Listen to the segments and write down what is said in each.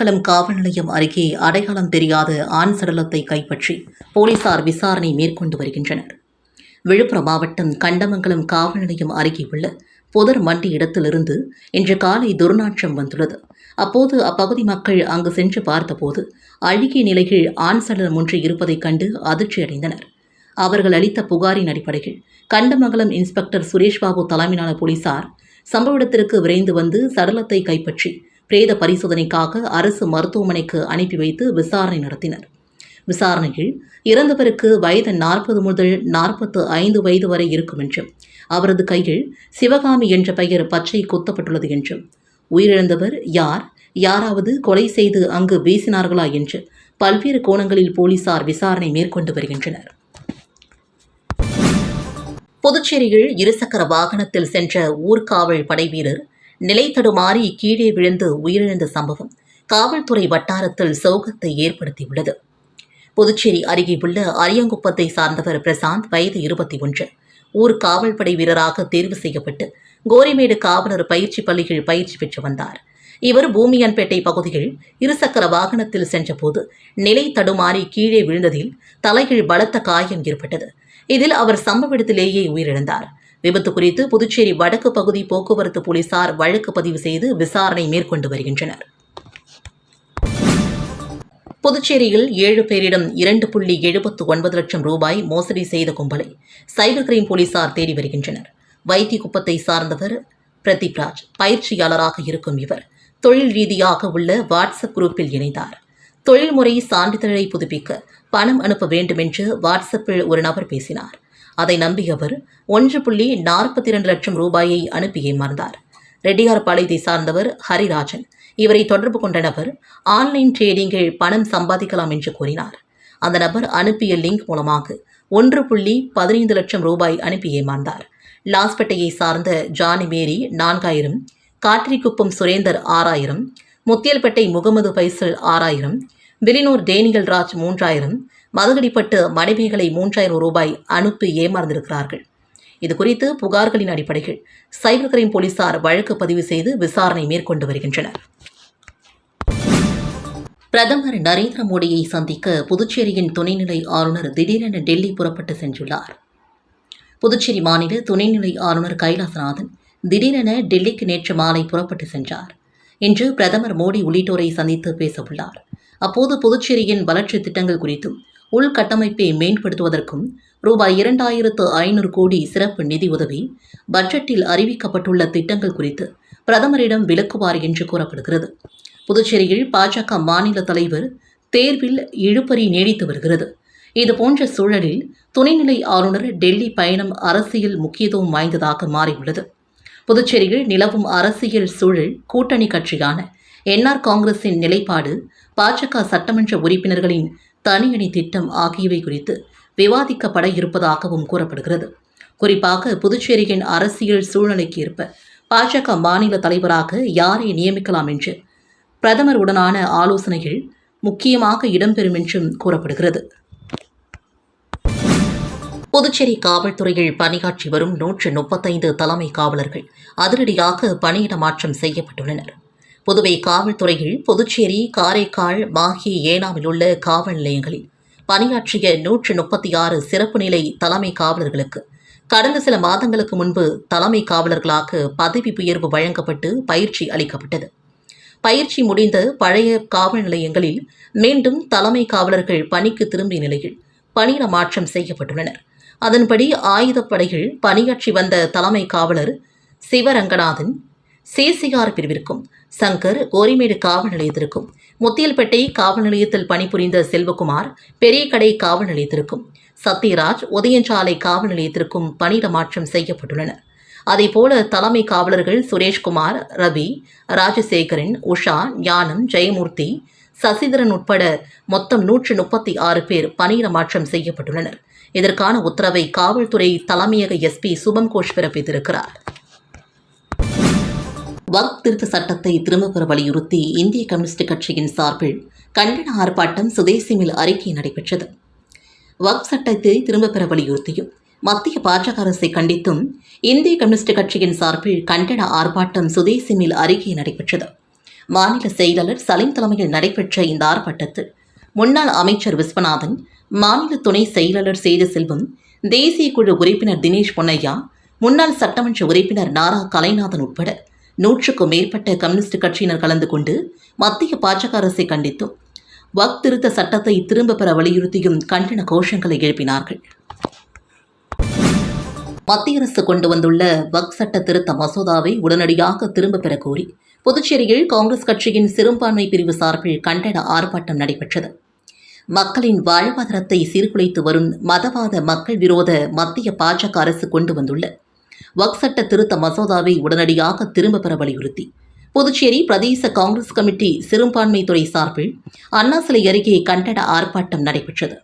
கண்டமங்கலம் காவல் நிலையம் அருகே அடையாளம் தெரியாத ஆண் சடலத்தை கைப்பற்றி போலீசார் விசாரணை மேற்கொண்டு வருகின்றனர். விழுப்புரம் மாவட்டம் கண்டமங்கலம் காவல் நிலையம் அருகே உள்ள புதர் மண்டி இடத்திலிருந்து இன்று காலை துர்நாற்றம் வந்துள்ளது. அப்போது அப்பகுதி மக்கள் அங்கு சென்று பார்த்தபோது அழுகிய நிலையில் ஆண் சடலம் ஒன்று இருப்பதைக் கண்டு அதிர்ச்சியடைந்தனர் அவர்கள் அளித்த புகாரின் அடிப்படையில் கண்டமங்கலம் இன்ஸ்பெக்டர் சுரேஷ்பாபு தலைமையிலான போலீசார் சம்பவ இடத்திற்கு விரைந்து வந்து சடலத்தை கைப்பற்றி பிரேத பரிசோதனைக்காக அரசு மருத்துவமனைக்கு அனுப்பி வைத்து விசாரணை நடத்தினர். விசாரணையில் இறந்தவருக்கு வயது நாற்பது முதல் நாற்பத்து ஐந்து வயது வரை இருக்கும் என்றும் அவரது கையில் சிவகாமி என்ற பெயர் பச்சை குத்தப்பட்டுள்ளது என்றும் உயிரிழந்தவர் யார் யாராவது கொலை செய்து அங்கு வீசினார்களா என்று பல்வேறு கோணங்களில் போலீசார் விசாரணை மேற்கொண்டு வருகின்றனர். புதுச்சேரியில் இருசக்கர வாகனத்தில் சென்ற ஊர்காவல் படை வீரர் நிலை தடுமாறி கீழே விழுந்து உயிரிழந்த சம்பவம் காவல்துறை வட்டாரத்தில் சோகத்தை ஏற்படுத்தியுள்ளது. புதுச்சேரி அருகே உள்ள அரியங்குப்பத்தை சார்ந்தவர் பிரசாந்த் வயது இருபத்தி ஒன்று. ஊர் காவல்படை வீரராக தேர்வு செய்யப்பட்டு கோரிமேடு காவலர் பயிற்சி பள்ளியில் பயிற்சி பெற்று வந்தார். இவர் பூமியன்பேட்டை பகுதியில் இருசக்கர வாகனத்தில் சென்றபோது நிலை தடுமாறி கீழே விழுந்ததில் தலையில் பலத்த காயம் ஏற்பட்டது. இதில் அவர் சம்பவ இடத்திலேயே உயிரிழந்தார். விபத்து குறித்து புதுச்சேரி வடக்கு பகுதி போக்குவரத்து போலீசார் வழக்கு பதிவு செய்து விசாரணை மேற்கொண்டு வருகின்றனர். புதுச்சேரியில் ஏழு பேரிடம் இரண்டு புள்ளி எழுபத்து ஒன்பது லட்சம் ரூபாய் மோசடி செய்த கும்பலை சைபர் கிரைம் போலீசார் தேடி வருகின்றனர். வைத்தியகுப்பத்தை சார்ந்தவர் பிரதீப்ராஜ் பயிற்சியாளராக இருக்கும் இவர் தொழில் ரீதியாக உள்ள வாட்ஸ்அப் குரூப்பில் இணைந்தார். தொழில்முறை சான்றிதழை புதுப்பிக்க பணம் அனுப்ப வேண்டுமென்று வாட்ஸ்அப்பில் ஒரு நபர் பேசினார். அதை நம்பியவர் ஒன்று புள்ளி நாற்பத்தி இரண்டு லட்சம் ரூபாயை அனுப்பி ஏமாந்தார். ரெட்டியார்பாளையத்தை சார்ந்தவர் ஹரிராஜன். இவரை தொடர்பு கொண்ட நபர் ஆன்லைன் ட்ரேடிங்கில் பணம் சம்பாதிக்கலாம் என்று கூறினார். அந்த நபர் அனுப்பிய லிங்க் மூலமாக ஒன்று புள்ளி பதினைந்து லட்சம் ரூபாய் அனுப்பி ஏமாந்தார். லாஸ்பேட்டையை சார்ந்த ஜானி மேரி நான்காயிரம். காற்றிக்குப்பம் சுரேந்தர் ஆறாயிரம். முத்தியல்பேட்டை முகமது பைசல் ஆறாயிரம். விலினூர் டேனியல் ராஜ் மூன்றாயிரம். மதுகடிப்பட்டு மனைவிகளை மூன்றாயிரம் ரூபாய் அனுப்பி ஏமாந்திருக்கிறார்கள். இது குறித்து புகார்களின் அடிப்படையில் சைபர் கிரைம் போலீசார் வழக்கு பதிவு செய்து விசாரணை மேற்கொண்டு வருகின்றனர். பிரதமர் நரேந்திர மோடியை சந்திக்க புதுச்சேரியின் துணைநிலை ஆளுநர் திடீரென டெல்லி புறப்பட்டு சென்றுள்ளார். புதுச்சேரி மாநில துணைநிலை ஆளுநர் கைலாசநாதன் திடீரென டெல்லிக்கு நேற்று மாலை புறப்பட்டு சென்றார். இன்று பிரதமர் மோடி உள்ளிட்டோரை சந்தித்து பேசவுள்ளார். அப்போது புதுச்சேரியின் வளர்ச்சி திட்டங்கள் குறித்தும் உள்கட்டமைப்பை மேம்படுத்துவதற்கும் ரூபாய் இரண்டாயிரத்து ஐநூறு கோடி சிறப்பு நிதி உதவி பட்ஜெட்டில் அறிவிக்கப்பட்டுள்ள திட்டங்கள் குறித்து பிரதமரிடம் விளக்குவார் என்று கூறப்படுகிறது. புதுச்சேரியில் பாஜக மாநில தலைவர் தேர்வில் இழுபறி நீடித்து வருகிறது. இதுபோன்ற சூழலில் துணைநிலை ஆளுநர் டெல்லி பயணம் அரசியல் முக்கியத்துவம் வாய்ந்ததாக மாறியுள்ளது. புதுச்சேரியில் நிலவும் அரசியல் சூழல் கூட்டணி கட்சியான என்ஆர் காங்கிரஸின் நிலைப்பாடு பாஜக சட்டமன்ற உறுப்பினர்களின் தனியணி திட்டம் ஆகியவை குறித்து விவாதிக்கப்பட இருப்பதாகவும் கூறப்படுகிறது. குறிப்பாக புதுச்சேரியின் அரசியல் சூழ்நிலைக்கு ஏற்ப பாஜக மாநில தலைவராக யாரை நியமிக்கலாம் என்று பிரதமருடனான ஆலோசனைகள் முக்கியமாக இடம்பெறும் என்றும் கூறப்படுகிறது. புதுச்சேரி காவல்துறையில் பணியாற்றி வரும் நூற்று முப்பத்தைந்து தலைமை காவலர்கள் அதிரடியாக பணியிட மாற்றம் செய்யப்பட்டுள்ளனர். புதுவை காவல்துறையில் புதுச்சேரி காரைக்கால் மாஹி ஏனாமில் உள்ள காவல் நிலையங்களில் பணியாற்றிய நூற்று முப்பத்தி ஆறு சிறப்பு நிலை தலைமை காவலர்களுக்கு கடந்த சில மாதங்களுக்கு முன்பு தலைமை காவலர்களாக பதவி உயர்வு வழங்கப்பட்டு பயிற்சி அளிக்கப்பட்டது. பயிற்சி முடிந்த பழைய காவல் நிலையங்களில் மீண்டும் தலைமை காவலர்கள் பணிக்கு திரும்பிய நிலையில் பணியிட மாற்றம் செய்யப்பட்டுள்ளனர். அதன்படி ஆயுதப்படையில் பணியாற்றி வந்த தலைமை காவலர் சிவரங்கநாதன் சிசிஆர் பிரிவிற்கும் சங்கர் கோரிமேடு காவல் நிலையத்திற்கும் முத்தியல்பேட்டை காவல் நிலையத்தில் பணிபுரிந்த செல்வகுமார் பெரியகடை காவல் நிலையத்திற்கும் சத்யராஜ் உதயஞ்சாலை காவல் நிலையத்திற்கும் பணியிட மாற்றம் செய்யப்பட்டுள்ளனர் அதேபோல தலைமை காவலர்கள் சுரேஷ்குமார் ரவி ராஜசேகரன் உஷா ஞானம் ஜெயமூர்த்தி சசிதரன் உட்பட மொத்தம் நூற்று முப்பத்தி ஆறு பேர் பணியிட மாற்றம் செய்யப்பட்டுள்ளனர். இதற்கான உத்தரவை காவல்துறை தலைமையக எஸ்பி சுபம் கோஷ் பிறப்பித்திருக்கிறார். வக் திருத்த சட்டத்தை திரும்பப் பெற வலியுறுத்தி இந்திய கம்யூனிஸ்ட் கட்சியின் சார்பில் கண்டன ஆர்ப்பாட்டம் சுதேசி மில் அறிக்கை நடைபெற்றது. வக் சட்டத்தை திரும்பப் பெற வலியுறுத்தியும் மத்திய பாஜக அரசை கண்டித்தும் இந்திய கம்யூனிஸ்ட் கட்சியின் சார்பில் கண்டன ஆர்ப்பாட்டம் சுதேசி மில் அறிக்கை நடைபெற்றது. மாநில செயலாளர் சலீம் தலைமையில் நடைபெற்ற இந்த ஆர்ப்பாட்டத்தில் முன்னாள் அமைச்சர் விஸ்வநாதன் மாநில துணை செயலாளர் சேது செல்வம் தேசிய குழு உறுப்பினர் தினேஷ் பொன்னையா முன்னாள் சட்டமன்ற உறுப்பினர் நாரா கலைநாதன் உட்பட நூற்றுக்கும் மேற்பட்ட கம்யூனிஸ்ட் கட்சியினர் கலந்து கொண்டு மத்திய பாஜக அரசை கண்டித்தும் வக் திருத்த சட்டத்தை திரும்பப் பெற வலியுறுத்தியும் கண்டன கோஷங்களை எழுப்பினார்கள். மத்திய அரசு கொண்டு வந்துள்ள வக் சட்ட திருத்த மசோதாவை உடனடியாக திரும்பப் பெற கோரி புதுச்சேரியில் காங்கிரஸ் கட்சியின் சிறுபான்மை பிரிவு சார்பில் கண்டன ஆர்ப்பாட்டம் நடைபெற்றது. மக்களின் வாழ்வாதாரத்தை சீர்குலைத்து வரும் மதவாத மக்கள் விரோத மத்திய பாஜக அரசு கொண்டு வந்துள்ள வக் சட்ட திருத்த மசோதாவை உடனடியாக திரும்பப் பெற வலியுறுத்தி. புதுச்சேரி பிரதேச காங்கிரஸ் கமிட்டி சிறுபான்மை துறை சார்பில் அண்ணா சிலை அருகே கண்டன ஆர்ப்பாட்டம் நடைபெற்றது.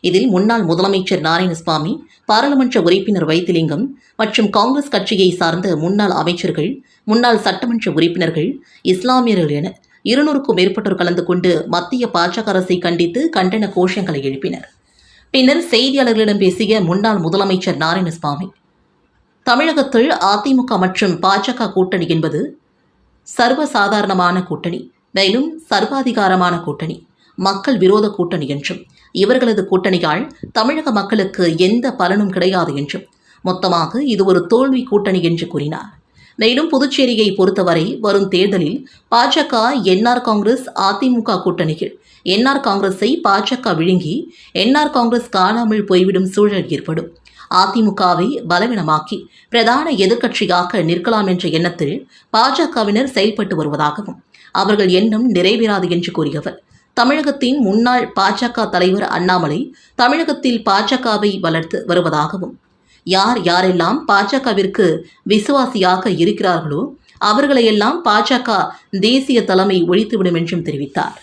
இதில் முன்னாள் முதலமைச்சர் நாராயணசுவாமி பாராளுமன்ற உறுப்பினர் வைத்திலிங்கம் மற்றும் காங்கிரஸ் கட்சியை சார்ந்த முன்னாள் அமைச்சர்கள் முன்னாள் சட்டமன்ற உறுப்பினர்கள் இஸ்லாமியர்கள் என இருநூறுக்கும் மேற்பட்டோர் கலந்து கொண்டு மத்திய பாஜக அரசை கண்டித்து கண்டன கோஷங்களை எழுப்பினர். பின்னர் செய்தியாளர்களிடம் பேசிய முன்னாள் முதலமைச்சர் நாராயணசுவாமி தமிழகத்தில் அதிமுக மற்றும் பாஜக கூட்டணி என்பது சர்வசாதாரணமான கூட்டணி மேலும் சர்வாதிகாரமான கூட்டணி மக்கள் விரோத கூட்டணி என்றும் இவர்களது கூட்டணியால் தமிழக மக்களுக்கு எந்த பலனும் கிடையாது என்றும் மொத்தமாக இது ஒரு தோல்வி கூட்டணி என்று கூறினார். மேலும் புதுச்சேரியை பொறுத்தவரை வரும் தேர்தலில் பாஜக என்ஆர் காங்கிரஸ் அதிமுக கூட்டணியில் என்ஆர் காங்கிரஸை பாஜக விழுங்கி என்ஆர் காங்கிரஸ் காணாமல் போய்விடும் சூழல் ஏற்படும். அதிமுகவை பலவீனமாக்கி பிரதான எதிர்க்கட்சியாக நிற்கலாம் என்ற எண்ணத்தில் பாஜகவினர் செயல்பட்டு வருவதாகவும் அவர்கள் எண்ணம் நிறைவேறாது என்று கூறியவர். தமிழகத்தின் முன்னாள் பாஜக தலைவர் அண்ணாமலை தமிழகத்தில் பாஜகவை வளர்த்து வருவதாகவும் யார் யாரெல்லாம் பாஜகவிற்கு விசுவாசியாக இருக்கிறார்களோ அவர்களையெல்லாம் பாஜக தேசிய தலைமை ஒழித்துவிடும் என்றும் தெரிவித்தார்.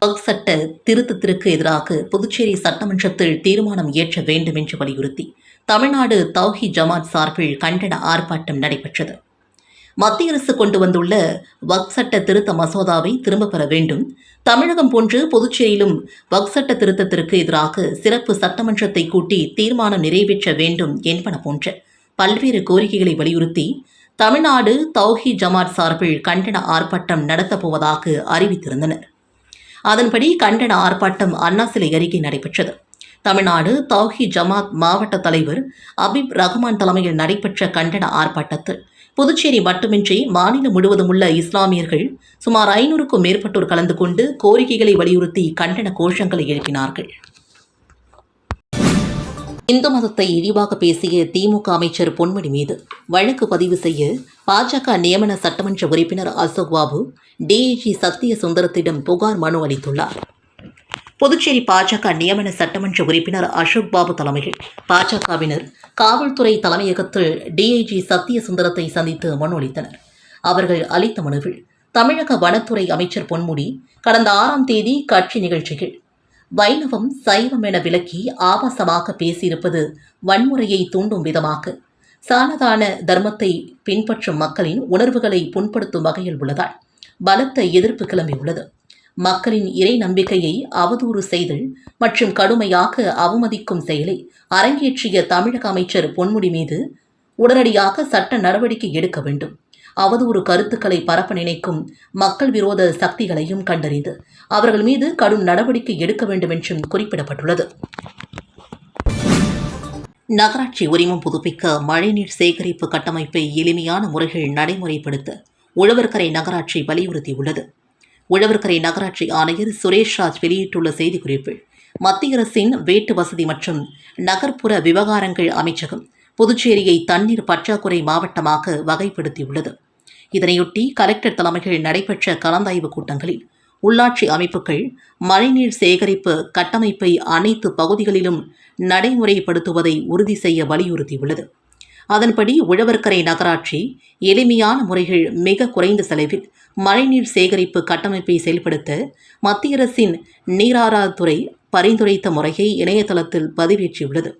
சட்ட திருத்தத்திற்கு எதிராக புதுச்சேரி சட்டமன்றத்தில் தீர்மானம் இயற்ற வேண்டும் என்று வலியுறுத்தி தமிழ்நாடு தௌஹி ஜமாத் சார்பில் கண்டன ஆர்ப்பாட்டம் நடைபெற்றது. மத்திய அரசு கொண்டு வந்துள்ள வக் சட்ட திருத்த மசோதாவை திரும்பப் பெற வேண்டும். தமிழகம் போன்று புதுச்சேரியிலும் வக் சட்ட திருத்தத்திற்கு எதிராக சிறப்பு சட்டமன்றத்தை கூட்டி தீர்மானம் நிறைவேற்ற வேண்டும் என்பன போன்ற பல்வேறு கோரிக்கைகளை வலியுறுத்தி தமிழ்நாடு தௌஹி ஜமாத் சார்பில் கண்டன ஆர்ப்பாட்டம் நடத்தப்போவதாக அறிவித்திருந்தனர். அதன்படி கண்டன ஆர்ப்பாட்டம் அண்ணா சிலை அருகே நடைபெற்றது. தமிழ்நாடு தௌஹி ஜமாத் மாவட்ட தலைவர் அபிப் ரஹ்மான் தலைமையில் நடைபெற்ற கண்டன ஆர்ப்பாட்டத்தில் புதுச்சேரி மட்டுமின்றி மாநிலம் முழுவதும் உள்ள இஸ்லாமியர்கள் சுமார் ஐநூறுக்கும் மேற்பட்டோர் கலந்து கொண்டு கோரிக்கைகளை வலியுறுத்தி கண்டன கோஷங்களை எழுப்பினார்கள். இந்து மதத்தை இழிவாக பேசிய திமுக அமைச்சர் பொன்முடி மீது வழக்கு பதிவு செய்ய பாஜக நியமன சட்டமன்ற உறுப்பினர் அசோக் பாபு டிஐஜி சத்திய சுந்தரத்திடம் புகார் மனு அளித்துள்ளார். புதுச்சேரி பாஜக நியமன சட்டமன்ற உறுப்பினர் அசோக் பாபு தலைமையில் பாஜகவினர் காவல்துறை தலைமையகத்தில் டிஐஜி சத்திய சுந்தரத்தை சந்தித்து மனு அளித்தனர். அவர்கள் அளித்த மனுவில் தமிழக வனத்துறை அமைச்சர் பொன்முடி கடந்த ஆறாம் தேதி கட்சி நிகழ்ச்சியில் வைணவம் சைவம் என விலக்கி ஆபாசமாக பேசியிருப்பது வன்முறையை தூண்டும் விதமாக. சானதான தர்மத்தை பின்பற்றும் மக்களின் உணர்வுகளை புண்படுத்தும் வகையில் உள்ளதால் பலத்த எதிர்ப்பு கிளம்பியுள்ளது. மக்களின் இறை நம்பிக்கையை அவதூறு செய்தல் மற்றும் கடுமையாக அவமதிக்கும் செயலை அரங்கேற்றிய தமிழக அமைச்சர் பொன்முடி மீது உடனடியாக சட்ட நடவடிக்கை எடுக்க வேண்டும். அவதூறு கருத்துக்களை பரப்ப நினைக்கும் மக்கள் விரோத சக்திகளையும் கண்டறிந்து அவர்கள் மீது கடும் நடவடிக்கை எடுக்க வேண்டும் என்றும் குறிப்பிடப்பட்டுள்ளது. நகராட்சி உரிமம் புதுப்பிக்க மழைநீர் சேகரிப்பு கட்டமைப்பை எளிமையான முறைகள் நடைமுறைப்படுத்த உழவர்கரை நகராட்சி வலியுறுத்தியுள்ளது. உழவர்கரை நகராட்சி ஆணையர் சுரேஷ்ராஜ் வெளியிட்டுள்ள செய்திக்குறிப்பில் மத்திய அரசின் வீட்டு வசதி மற்றும் நகர்ப்புற விவகாரங்கள் அமைச்சகம் புதுச்சேரியை தண்ணீர் பற்றாக்குறை மாவட்டமாக வகைப்படுத்தியுள்ளது. இதனையொட்டி கலெக்டர் தலைமையில் நடைபெற்ற கலந்தாய்வு கூட்டங்களில் உள்ளாட்சி அமைப்புகள் மழைநீர் சேகரிப்பு கட்டமைப்பை அனைத்து பகுதிகளிலும் நடைமுறைப்படுத்துவதை உறுதி செய்ய வலியுறுத்தியுள்ளது. அதன்படி உழவர்கரை நகராட்சி எளிமையான முறைகள் மிக குறைந்த செலவில் மழைநீர் சேகரிப்பு கட்டமைப்பை செயல்படுத்த மத்திய அரசின் நீராதாரத்துறை பரிந்துரைத்த முறையை இணையதளத்தில் பதிவேற்றியுள்ளது.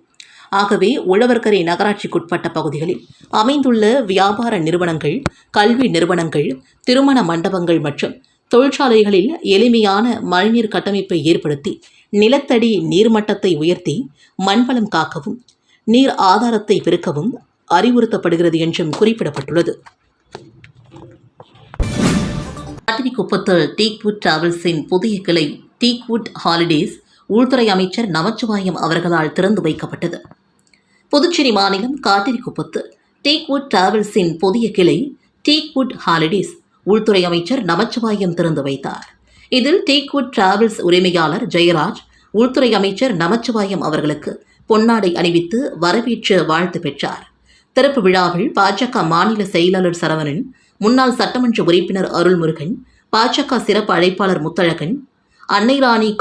ஆகவே உழவர்கரை நகராட்சிக்குட்பட்ட பகுதிகளில் அமைந்துள்ள வியாபார நிறுவனங்கள் கல்வி நிறுவனங்கள் திருமண மண்டபங்கள் மற்றும் தொழிற்சாலைகளில் எளிமையான மழைநீர் கட்டமைப்பை ஏற்படுத்தி நிலத்தடி நீர்மட்டத்தை உயர்த்தி மண்வளம் காக்கவும் நீர் ஆதாரத்தை பெருக்கவும் அறிவுறுத்தப்படுகிறது என்றும் குறிப்பிடப்பட்டுள்ளது. காட்டிக்குப்பத்தில் டீக்வுட் டிராவல்ஸின் புதிய கிளை டீக்வுட் ஹாலிடேஸ் உள்துறை அமைச்சர் நமச்சிவாயம் அவர்களால் திறந்து வைக்கப்பட்டது. புதுச்சேரி மாநிலம் காட்டிரிக்குப்பத்து டீக்வுட் டிராவல்ஸின் புதிய கிளை டீக்வுட் ஹாலிடேஸ் உள்துறை அமைச்சர் நமச்சிவாயம் திறந்து வைத்தார். இதில் டீக்வுட் டிராவல்ஸ் உரிமையாளர் ஜெயராஜ் உள்துறை அமைச்சர் நமச்சிவாயம் அவர்களுக்கு பொன்னாடை அணிவித்து வரவேற்று வாழ்த்து பெற்றார். திறப்பு விழாவில் பாஜக மாநில செயலாளர் சரவணன் முன்னாள் சட்டமன்ற உறுப்பினர் அருள்முருகன் பாஜக சிறப்பு அழைப்பாளர் முத்தழகன் அன்னை ராணி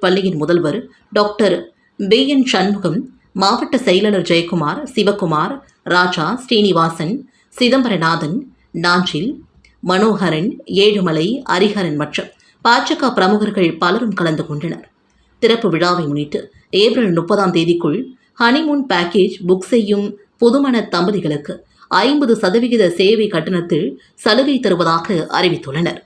பள்ளியின் முதல்வர் டாக்டர் பி என் சண்முகம் மாவட்ட செயலாளர் ஜெயக்குமார் சிவக்குமார் ராஜா ஸ்ரீனிவாசன் சிதம்பரநாதன் நாஞ்சில் மனோகரன் ஏழுமலை ஹரிஹரன் மற்றும் பாஜக பிரமுகர்கள் பலரும் கலந்து கொண்டனர். திறப்பு விழாவை முன்னிட்டு ஏப்ரல் முப்பதாம் தேதிக்குள் ஹனிமூன் பேக்கேஜ் புக் செய்யும் புதுமண தம்பதிகளுக்கு ஐம்பது சதவிகித சேவை கட்டணத்தில் சலுகை தருவதாக அறிவித்துள்ளனர்.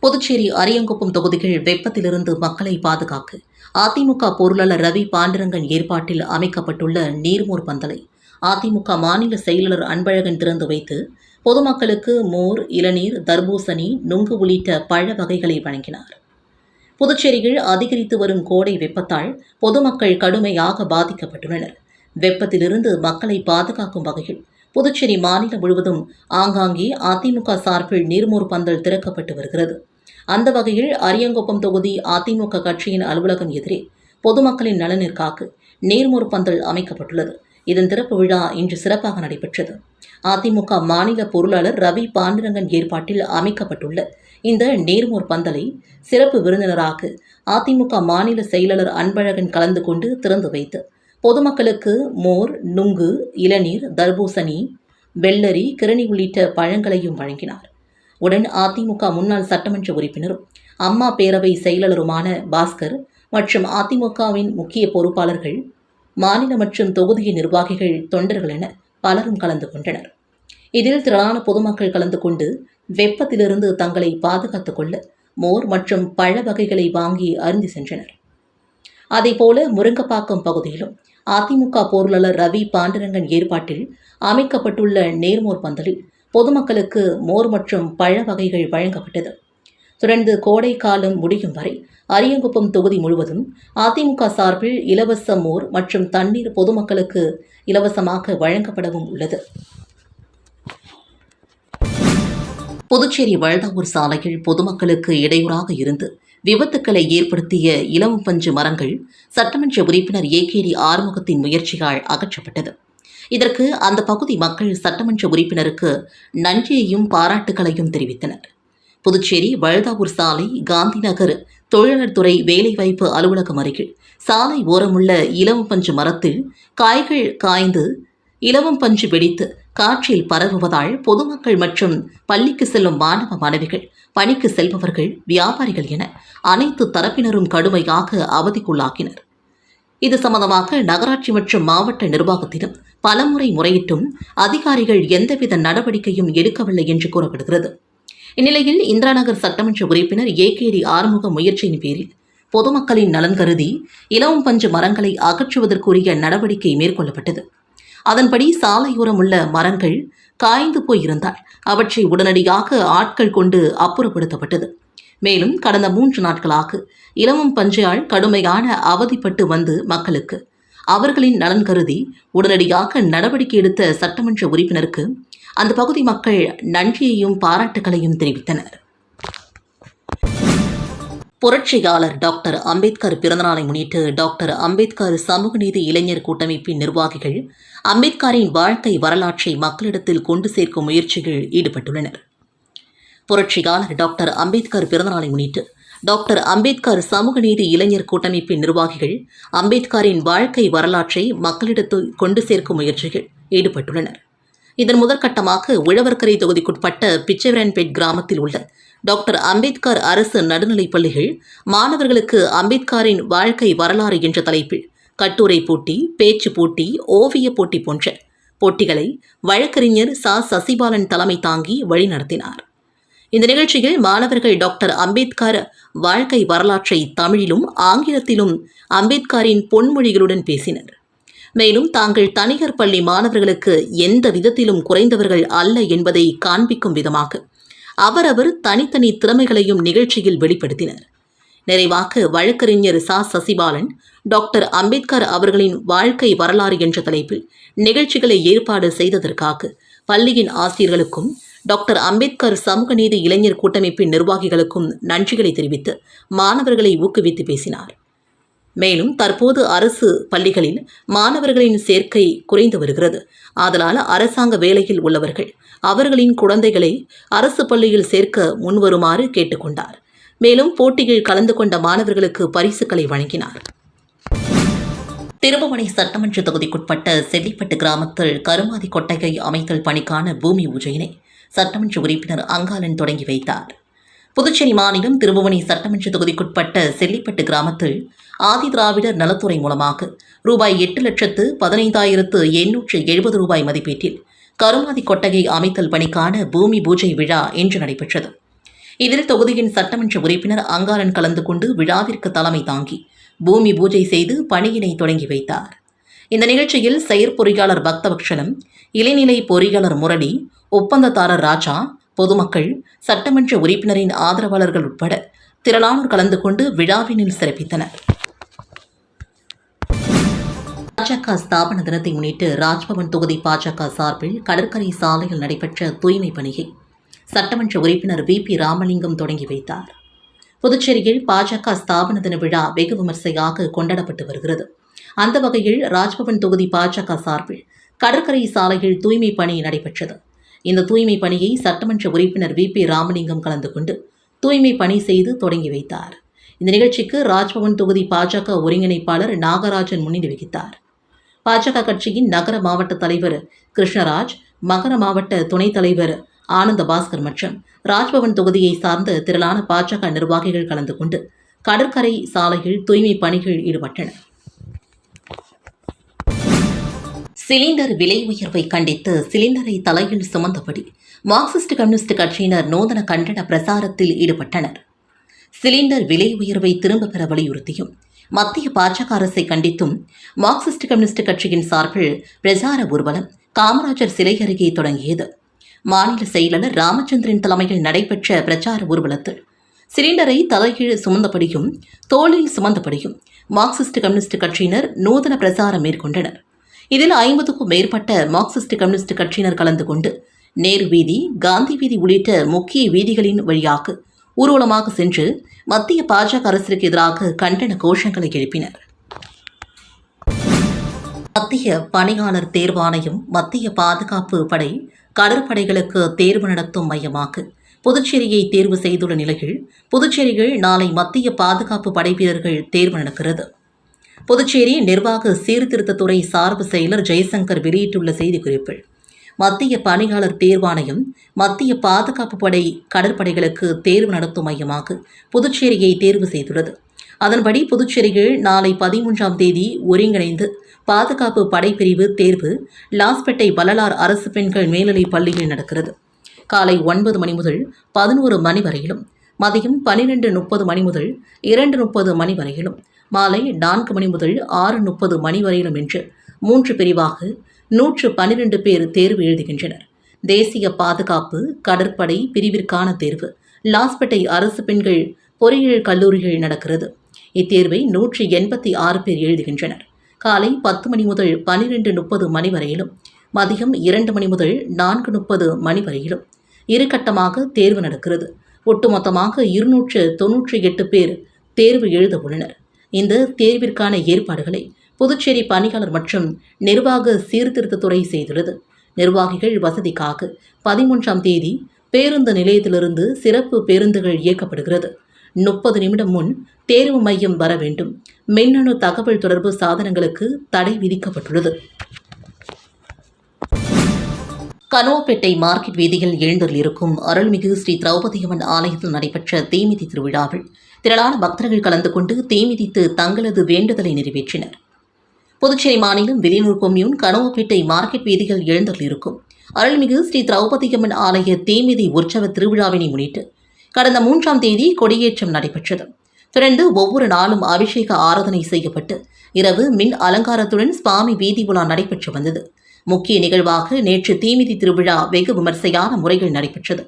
புதுச்சேரி அரியங்குப்பம் தொகுதிகள் வெப்பத்திலிருந்து மக்களை பாதுகாக்க அதிமுக பொருளாளர் ரவி பாண்டரங்கன் ஏற்பாட்டில் அமைக்கப்பட்டுள்ள நீர்மோர் பந்தலை. அதிமுக மாநில செயலாளர் அன்பழகன் திறந்து வைத்து பொதுமக்களுக்கு மோர் இளநீர் தர்பூசணி நுங்கு உள்ளிட்ட பழ வகைகளை வழங்கினார். புதுச்சேரியில் அதிகரித்து வரும் கோடை வெப்பத்தால் பொதுமக்கள் கடுமையாக பாதிக்கப்பட்டுள்ளனர். வெப்பத்திலிருந்து மக்களை பாதுகாக்கும் வகையில் புதுச்சேரி மாநிலம் முழுவதும் ஆங்காங்கே அதிமுக சார்பில் நீர்மோர் பந்தல் திறக்கப்பட்டு வருகிறது. அந்த வகையில் அரியங்குப்பம் தொகுதி அதிமுக கட்சியின் அலுவலகம் எதிரே பொதுமக்களின் நலனிற்காக நீர்மோர் பந்தல் அமைக்கப்பட்டுள்ளது. இதன் திறப்பு விழா இன்று சிறப்பாக நடைபெற்றது. அதிமுக மாநில பொருளாளர் ரவி பாண்டுரங்கன் ஏற்பாட்டில் அமைக்கப்பட்டுள்ள இந்த நேர்மோர் பந்தலை சிறப்பு விருந்தினராக அதிமுக மாநில செயலாளர் அன்பழகன் கலந்து கொண்டு திறந்து வைத்து பொதுமக்களுக்கு மோர் நுங்கு இளநீர் தர்பூசணி வெள்ளரி கிரணி உள்ளிட்ட பழங்களையும் வழங்கினார். உடன் அதிமுக முன்னாள் சட்டமன்ற உறுப்பினரும் அம்மா பேரவை செயலாளருமான பாஸ்கர் மற்றும் அதிமுகவின் முக்கிய பொறுப்பாளர்கள் மாநில மற்றும் தொகுதி நிர்வாகிகள் தொண்டர்கள் என பலரும் கலந்து கொண்டனர். இதில் திரளான பொதுமக்கள் கலந்து கொண்டு வெப்பத்திலிருந்து தங்களை பாதுகாத்துக் கொள்ள மோர் மற்றும் பழ வகைகளை வாங்கி அருந்தி சென்றனர். அதேபோல முருங்கப்பாக்கம் பகுதியிலும் அதிமுக பொருளாளர் ரவி பாண்டரங்கன் ஏற்பாட்டில் அமைக்கப்பட்டுள்ள நேர்மோர் பந்தலில் பொதுமக்களுக்கு மோர் மற்றும் பழ வகைகள் வழங்கப்பட்டது. தொடர்ந்து கோடை காலம் முடியும் வரை அரியங்குப்பம் தொகுதி முழுவதும் அதிமுக சார்பில் இலவச மோர் மற்றும் தண்ணீர் பொதுமக்களுக்கு இலவசமாக வழங்கப்படவும் உள்ளது. புதுச்சேரி வழுதாவூர் சாலையில் பொதுமக்களுக்கு இடையூறாக இருந்து விபத்துக்களை ஏற்படுத்திய இளம் பஞ்சு மரங்கள் சட்டமன்ற உறுப்பினர் ஏகேடி ஆறுமுகத்தின் முயற்சியால் அகற்றப்பட்டது. இதற்கு அந்த பகுதி மக்கள் சட்டமன்ற உறுப்பினருக்கு நன்றியையும் பாராட்டுகளையும் தெரிவித்தனர். புதுச்சேரி வழுதாவூர் சாலை காந்தி நகர் தொழிலாளர் துறை வேலைவாய்ப்பு அலுவலகம் அருகில் சாலை ஓரமுள்ள இலவம் பஞ்சு மரத்தில் காய்கள் காய்ந்து இலவம் பஞ்சு வெடித்து காற்றில் பரவுவதால் பொதுமக்கள் மற்றும் பள்ளிக்கு செல்லும் மாணவ மாணவிகள் பணிக்கு செல்பவர்கள் வியாபாரிகள் என அனைத்து தரப்பினரும் கடுமையாக அவதிக்குள்ளாக்கினர் இது சம்பந்தமாக நகராட்சி மற்றும் மாவட்ட நிர்வாகத்திடம் பலமுறை முறையிட்டும் அதிகாரிகள் எந்தவித நடவடிக்கையும் எடுக்கவில்லை என்று கூறப்படுகிறது. இந்நிலையில் இந்திராநகர் சட்டமன்ற உறுப்பினர் ஏகேடி ஆறுமுக முயற்சியின் பேரில் பொதுமக்களின் நலன் கருதி இலவம் பஞ்சு மரங்களை அகற்றுவதற்குரிய நடவடிக்கை மேற்கொள்ளப்பட்டது. அதன்படி சாலையோரம் உள்ள மரங்கள் காய்ந்து போயிருந்தால் அவற்றை உடனடியாக ஆட்கள் கொண்டு அப்புறப்படுத்தப்பட்டது. மேலும் கடந்த மூன்று நாட்களாக இலவம் பஞ்சையால் கடுமையான அவதிப்பட்டு வந்து மக்களுக்கு அவர்களின் நலன் கருதி உடனடியாக நடவடிக்கை எடுத்த சட்டமன்ற உறுப்பினருக்கு அந்த பகுதி மக்கள் நன்றியையும் பாராட்டுகளையும் தெரிவித்தனர். புரட்சியாளர் டாக்டர் அம்பேத்கர் பிறந்தநாளை முன்னிட்டு டாக்டர் அம்பேத்கர் சமூக நீதி இளைஞர் கூட்டமைப்பின் நிர்வாகிகள் அம்பேத்கரின் வாழ்க்கை வரலாற்றை மக்களிடத்தில் கொண்டு சேர்க்கும் முயற்சியில் ஈடுபட்டுள்ளனர். புரட்சியாளர் டாக்டர் அம்பேத்கர் பிறந்தநாளை முன்னிட்டு டாக்டர் அம்பேத்கர் சமூக நீதி இளைஞர் கூட்டமைப்பின் நிர்வாகிகள் அம்பேத்கரின் வாழ்க்கை வரலாற்றை மக்களிடத்தில் கொண்டு சேர்க்கும் முயற்சியில் ஈடுபட்டுள்ளனர். இதன் முதற்கட்டமாக உழவர்கரை தொகுதிக்குட்பட்ட பிச்சைவரன்பேட் கிராமத்தில் உள்ள டாக்டர் அம்பேத்கர் அரசு நடுநிலைப் பள்ளிகள் மாணவர்களுக்கு அம்பேத்கரின் வாழ்க்கை வரலாறு என்ற தலைப்பில் கட்டுரை போட்டி பேச்சு போட்டி ஓவிய போட்டி போன்ற போட்டிகளை வழக்கறிஞர் ச. சசிபாலன் தலைமை தாங்கி வழிநடத்தினார். இந்த நிகழ்ச்சியில் மாணவர்கள் டாக்டர் அம்பேத்கர் வாழ்க்கை வரலாற்றை தமிழிலும் ஆங்கிலத்திலும் அம்பேத்கரின் பொன்மொழிகளுடன் பேசினர். மேலும் தாங்கள் தனியார் பள்ளி மாணவர்களுக்கு எந்த விதத்திலும் குறைந்தவர்கள் அல்ல என்பதை காண்பிக்கும் விதமாக அவரவர் தனித்தனி திறமைகளையும் நிகழ்ச்சியில் வெளிப்படுத்தினர். நிறைவாக வழக்கறிஞர் சா. சசிபாலன் டாக்டர் அம்பேத்கர் அவர்களின் வாழ்க்கை வரலாறு என்ற தலைப்பில் நிகழ்ச்சிகளை ஏற்பாடு செய்ததற்காக பள்ளியின் ஆசிரியர்களுக்கும் டாக்டர் அம்பேத்கர் சமூக நீதி இளைஞர் கூட்டமைப்பின் நிர்வாகிகளுக்கும் நன்றிகளை தெரிவித்து மாணவர்களை ஊக்குவித்து பேசினார். மேலும் தற்போது அரசு பள்ளிகளில் மாணவர்களின் சேர்க்கை குறைந்து வருகிறது. ஆதலால் அரசாங்க வேலையில் உள்ளவர்கள் அவர்களின் குழந்தைகளை அரசு பள்ளியில் சேர்க்க முன்வருமாறு கேட்டுக்கொண்டார். மேலும் போட்டியில் கலந்து கொண்ட மாணவர்களுக்கு பரிசுகளை வழங்கினார். திருபுவனை சட்டமன்ற தொகுதிக்குட்பட்ட செல்லிப்பட்டு கிராமத்தில் கருமாதி கொட்டகை அமைத்தல் பணிக்கான பூமி உஜயினை சட்டமன்ற உறுப்பினர் அங்காளன் தொடங்கி வைத்தார். புதுச்சேரி மாநிலம் திருபுவனி சட்டமன்ற தொகுதிக்குட்பட்ட செல்லிப்பட்டு கிராமத்தில் ஆதி திராவிடர் நலத்துறை மூலமாக ரூபாய் எட்டு லட்சத்து பதினைந்தாயிரத்து எண்ணூற்று எழுபது ரூபாய் மதிப்பீட்டில் கருமாதி கொட்டகை அமைத்தல் பணிக்கான பூமி பூஜை விழா இன்று நடைபெற்றது. இதில் தொகுதியின் சட்டமன்ற உறுப்பினர் அங்காரன் கலந்து கொண்டு விழாவிற்கு தலைமை தாங்கி பூமி பூஜை செய்து பணியினை தொடங்கி வைத்தார். இந்த நிகழ்ச்சியில் செயற்பொறியாளர் பக்தபக்ஷனம் இளைநிலை பொறியாளர் முரளி ஒப்பந்ததாரர் ராஜா பொதுமக்கள் சட்டமன்ற உறுப்பினரின் ஆதரவாளர்கள் உட்பட திரளானோர் கலந்து கொண்டு விழாவினில் சிறப்பித்தனர். பாஜக ஸ்தாபன தினத்தை முன்னிட்டு ராஜ்பவன் தொகுதி பாஜக சார்பில் கடற்கரை சாலையில் நடைபெற்ற தூய்மை பணியை சட்டமன்ற உறுப்பினர் வி. பி. ராமலிங்கம் தொடங்கி வைத்தார். புதுச்சேரியில் பாஜக ஸ்தாபன தின விழா வெகு விமர்சையாக கொண்டாடப்பட்டு வருகிறது. அந்த வகையில் ராஜ்பவன் தொகுதி பாஜக சார்பில் கடற்கரை சாலையில் தூய்மை பணி நடைபெற்றது. இந்த தூய்மை பணியை சட்டமன்ற உறுப்பினர் வி. பி. ராமலிங்கம் கலந்து கொண்டு தூய்மை பணி செய்து தொடங்கி வைத்தார். இந்த நிகழ்ச்சிக்கு ராஜ்பவன் தொகுதி பாஜக ஒருங்கிணைப்பாளர் நாகராஜன் முன்னிலை வகித்தார். பாஜக கட்சியின் நகர மாவட்ட தலைவர் கிருஷ்ணராஜ் மகர மாவட்ட துணைத் தலைவர் ஆனந்த பாஸ்கர் மற்றும் ராஜ்பவன் தொகுதியை சார்ந்த திரளான பாஜக நிர்வாகிகள் கலந்து கொண்டு கடற்கரை சாலையில் தூய்மை பணிகளில் ஈடுபட்டனர். சிலிண்டர் விலை உயர்வை கண்டித்து சிலிண்டரை தலையில் சுமந்தபடி மார்க்சிஸ்ட் கம்யூனிஸ்ட் கட்சியினர் நூதன கண்டன பிரசாரத்தில் ஈடுபட்டனர். சிலிண்டர் விலை உயர்வை திரும்ப பெற வலியுறுத்தியும் மத்திய பாஜக அரசை கண்டித்தும் மார்க்சிஸ்ட் கம்யூனிஸ்ட் கட்சியின் சார்பில் பிரசார ஊர்வலம் காமராஜர் சிலை அருகே தொடங்கியது. மாநில செயலாளர் ராமச்சந்திரன் தலைமையில் நடைபெற்ற பிரச்சார ஊர்வலத்தில் சிலிண்டரை தலைகீழ் சுமந்தபடியும் தோளில் சுமந்தபடியும் மார்க்சிஸ்ட் கம்யூனிஸ்ட் கட்சியினர் நூதன பிரசாரம் மேற்கொண்டனர். இதில் ஐம்பதுக்கும் மேற்பட்ட மார்க்சிஸ்ட் கம்யூனிஸ்ட் கட்சியினர் கலந்து கொண்டு நேரு வீதி காந்தி வீதி உள்ளிட்ட முக்கிய வீதிகளின் வழியாக ஊர்வலமாக சென்று மத்திய பாஜக அரசிற்கு எதிராக கண்டன கோஷங்களை எழுப்பினர். மத்திய பணியாளர் தேர்வாணையம் மத்திய பாதுகாப்பு படை கடற்படைகளுக்கு தேர்வு நடத்தும் மையமாக புதுச்சேரியை தேர்வு செய்துள்ள நிலையில் புதுச்சேரியில் நாளை மத்திய பாதுகாப்பு படை வீரர்கள் தேர்வு நடக்கிறது. புதுச்சேரி நிர்வாக சீர்திருத்தத்துறை சார்பு செயலர் ஜெய்சங்கர் வெளியிட்டுள்ள செய்திக்குறிப்பில் மத்திய பணியாளர் தேர்வாணையம் மத்திய பாதுகாப்பு படை கடற்படைகளுக்கு தேர்வு நடத்தும் மையமாக புதுச்சேரியை தேர்வு செய்துள்ளது. அதன்படி புதுச்சேரியில் நாளை பதிமூன்றாம் தேதி ஒருங்கிணைந்து பாதுகாப்பு படைப்பிரிவு தேர்வு லாஸ்பேட்டை வள்ளலார் அரசு பெண்கள் மேல்நிலைப் பள்ளியில் நடக்கிறது. காலை ஒன்பது மணி முதல் பதினோரு மணி வரையிலும் மதியம் பனிரெண்டு முப்பது மணி முதல் இரண்டு முப்பது மணி வரையிலும் மாலை நான்கு மணி முதல் ஆறு முப்பது மணி வரையிலும் என்று மூன்று பிரிவாக நூற்று பனிரெண்டு பேர் தேர்வு எழுதுகின்றனர். தேசிய பாதுகாப்பு கடற்படை பிரிவிற்கான தேர்வு லாஸ்பேட்டை அரசு பெண்கள் பொறியியல் கல்லூரிகள் நடக்கிறது. இத்தேர்வை நூற்றி எண்பத்தி ஆறு பேர் எழுதுகின்றனர். காலை பத்து மணி முதல் பன்னிரெண்டு முப்பது மணி வரையிலும் மதியம் இரண்டு மணி முதல் நான்கு முப்பது மணி வரையிலும் இரு கட்டமாக தேர்வு நடக்கிறது. ஒட்டுமொத்தமாக இருநூற்று தொன்னூற்றி எட்டு பேர் தேர்வு எழுத உள்ளனர். இந்த தேர்விற்கான ஏற்பாடுகளை புதுச்சேரி பணியாளர் மற்றும் நிர்வாக சீர்திருத்தத்துறை செய்துள்ளது. நிர்வாகிகள் வசதிக்காக பதிமூன்றாம் தேதி பேருந்து நிலையத்திலிருந்து சிறப்பு பேருந்துகள் இயக்கப்படுகிறது. முப்பது நிமிடம் முன் தேர்வு மையம் வர வேண்டும். மின்னணு தகவல் தொடர்பு சாதனங்களுக்கு தடை விதிக்கப்பட்டுள்ளது. கனுவப்பேட்டை மார்க்கெட் வீதியில் எழுந்தருளிருக்கும் அருள்மிகு ஸ்ரீ திரௌபதியம்மன் ஆலயத்தில் நடைபெற்ற தீமிதி திருவிழாவில் திரளான பக்தர்கள் கலந்து கொண்டு தீமிதித்து தங்களது வேண்டுதலை நிறைவேற்றினர். புதுச்சேரி மாநிலம் வெளியூர் கொம்யூன் கனவுப்பேட்டை மார்க்கெட் வீதிகள் எழுந்தருளிருக்கும் அருள்மிகு ஸ்ரீ திரௌபதியம்மன் ஆலய தீமிதி உற்சவ திருவிழாவினை முன்னிட்டு கடந்த மூன்றாம் தேதி கொடியேற்றம் நடைபெற்றது. தொடர்ந்து ஒவ்வொரு நாளும் அபிஷேக ஆராதனை செய்யப்பட்டு இரவு மின் அலங்காரத்துடன் சுவாமி வீதி உலா நடைபெற்று வந்தது. முக்கிய நிகழ்வாக நேற்று தீமிதி திருவிழா வெகு விமர்சையான முறையில் நடைபெற்றது.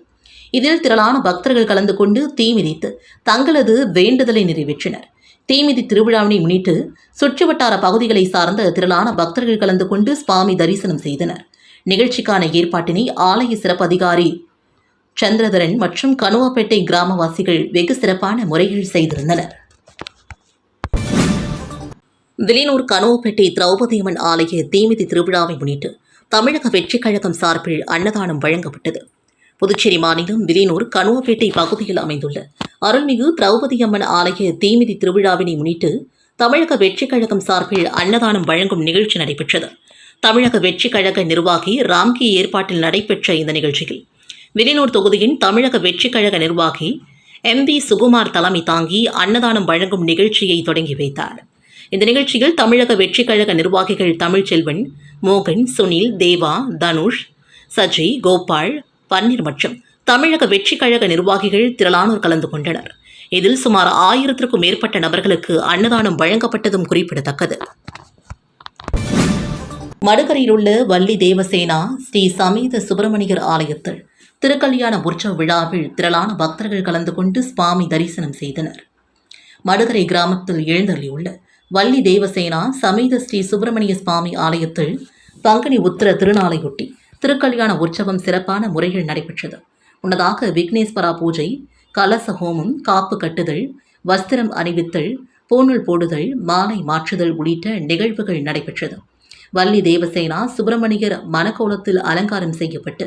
இதில் திரளான பக்தர்கள் கலந்து கொண்டு தீ மிதித்து தங்களது வேண்டுதலை நிறைவேற்றினர். தீமிதி திருவிழாவினை முன்னிட்டு சுற்றுவட்டார பகுதிகளை சார்ந்த திரளான பக்தர்கள் கலந்து கொண்டு சுவாமி தரிசனம் செய்தனர். நிகழ்ச்சிக்கான ஏற்பாட்டினை ஆலய சிறப்பு அதிகாரி சந்திரதரன் மற்றும் கனுவாப்பேட்டை கிராமவாசிகள் வெகு சிறப்பான முறையில் செய்திருந்தனர். வில்லியனூர் கனுவப்பேட்டை திரௌபதியம்மன் ஆலய தீமிதி திருவிழாவை முன்னிட்டு தமிழக வெற்றிக் கழகம் சார்பில் அன்னதானம் வழங்கப்பட்டது. புதுச்சேரி மாநிலம் வில்லியனூர் கனுவப்பேட்டை பகுதியில் அமைந்துள்ள அருள்மிகு திரௌபதியம்மன் ஆலய தீமிதி திருவிழாவினை முன்னிட்டு தமிழக வெற்றிக் கழகம் சார்பில் அன்னதானம் வழங்கும் நிகழ்ச்சி நடைபெற்றது. தமிழக வெற்றிக் கழக நிர்வாகி ராம்கி ஏற்பாட்டில் நடைபெற்ற இந்த நிகழ்ச்சியில் வில்லியனூர் தொகுதியின் தமிழக வெற்றிக் கழக நிர்வாகி எம் பி சுகுமார் தலைமை தாங்கி அன்னதானம் வழங்கும் நிகழ்ச்சியை தொடங்கி வைத்தார். இந்த நிகழ்ச்சியில் தமிழக வெற்றிக் கழக நிர்வாகிகள் தமிழ்ச்செல்வன் மோகன் சுனில் தேவா தனுஷ் சஜி கோபால் பன்னீர் மற்றும் தமிழக வெற்றி கழக நிர்வாகிகள் திரளானோர் கலந்து கொண்டனர். இதில் சுமார் ஆயிரத்திற்கும் மேற்பட்ட நபர்களுக்கு அன்னதானம் வழங்கப்பட்டதும் குறிப்பிடத்தக்கது. மடுகரையில் உள்ள வள்ளி தேவசேனா ஸ்ரீ சமேத சுப்பிரமணியர் ஆலயத்தில் திருக்கல்யாண உற்சவ விழாவில் திரளான பக்தர்கள் கலந்து கொண்டு சுவாமி தரிசனம் செய்தனர். மடுகரை கிராமத்தில் எழுந்தள்ளியுள்ள வள்ளி தேவசேனா சமேத ஸ்ரீ சுப்பிரமணிய சுவாமி ஆலயத்தில் பங்குனி உத்திர திருநாளையொட்டி திருக்கல்யாண உற்சவம் சிறப்பான முறையில் நடைபெற்றது. முன்னதாக விக்னேஸ்வரா பூஜை கலச ஹோமம் காப்பு கட்டுதல் வஸ்திரம் அணிவித்தல் பூணூல் போடுதல் மாலை மாற்றுதல் உள்ளிட்ட நிகழ்வுகள் நடைபெற்றது. வள்ளி தேவசேனா சுப்பிரமணியர் மனக்கோலத்தில் அலங்காரம் செய்யப்பட்டு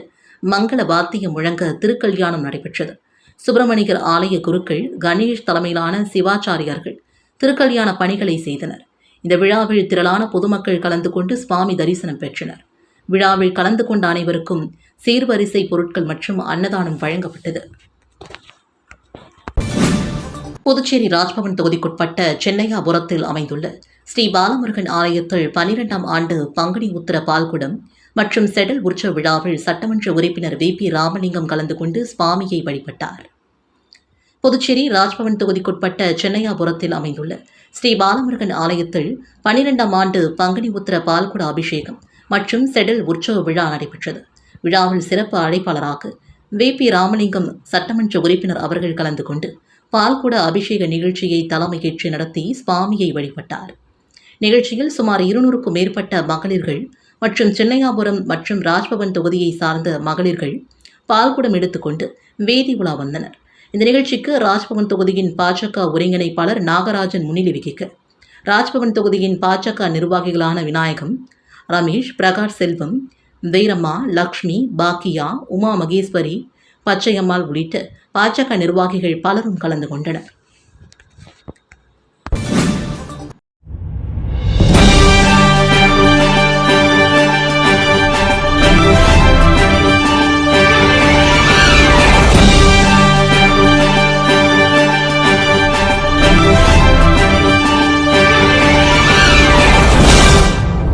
மங்கள வாத்தியம் முழங்க திருக்கல்யாணம் நடைபெற்றது. சுப்பிரமணியர் ஆலய குருக்கள் கணேஷ் தலைமையிலான சிவாச்சாரியார்கள் திருக்கல்யாண பணிகளை செய்தனர். இந்த விழாவில் திரளான பொதுமக்கள் கலந்து கொண்டு சுவாமி தரிசனம் பெற்றனர். விழாவில் கலந்து கொண்ட அனைவருக்கும் சீர்வரிசை பொருட்கள் மற்றும் அன்னதானம் வழங்கப்பட்டது. புதுச்சேரி ராஜ்பவன் தொகுதிக்குட்பட்ட சென்னையாபுரத்தில் அமைந்துள்ள ஸ்ரீ பாலமுருகன் ஆலயத்தில் பனிரெண்டாம் ஆண்டு பங்குனி உத்திர பால்குடம் மற்றும் செடல் உற்சவ விழாவில் சட்டமன்ற உறுப்பினர் வி. பி. ராமலிங்கம் கலந்து கொண்டு சுவாமியை வழிபட்டார். புதுச்சேரி ராஜ்பவன் தொகுதிக்குட்பட்ட சென்னையாபுரத்தில் அமைந்துள்ள ஸ்ரீ பாலமுருகன் ஆலயத்தில் பனிரெண்டாம் ஆண்டு பங்குனி உத்திர பால்குட அபிஷேகம் மற்றும் செடல் உற்சவ விழா நடைபெற்றது. விழாவில் சிறப்பு அழைப்பாளராக வி. பி. ராமலிங்கம் சட்டமன்ற உறுப்பினர் அவர்கள் கலந்து கொண்டு பால்குட அபிஷேக நிகழ்ச்சியை தலைமையேற்று நடத்தி சுவாமியை வழிபட்டார். நிகழ்ச்சியில் சுமார் இருநூறுக்கும் மேற்பட்ட மகளிர்கள் மற்றும் சென்னையாபுரம் மற்றும் ராஜ்பவன் தொகுதியை சார்ந்த மகளிர்கள் பால்குடம் எடுத்துக்கொண்டு வேதி உலா வந்தனர். இந்த நிகழ்ச்சிக்கு ராஜ்பவன் தொகுதியின் பாஜக ஒருங்கிணைப்பாளர் நாகராஜன் முன்னிலை வகிக்க ராஜ்பவன் தொகுதியின் பாஜக நிர்வாகிகளான விநாயகம் ரமேஷ் பிரகாஷ் செல்வம் வீரம்மா லக்ஷ்மி பாக்கியா உமா மகேஸ்வரி பச்சையம்மாள் உள்ளிட்ட பாஜக நிர்வாகிகள் பலரும் கலந்து கொண்டனர்.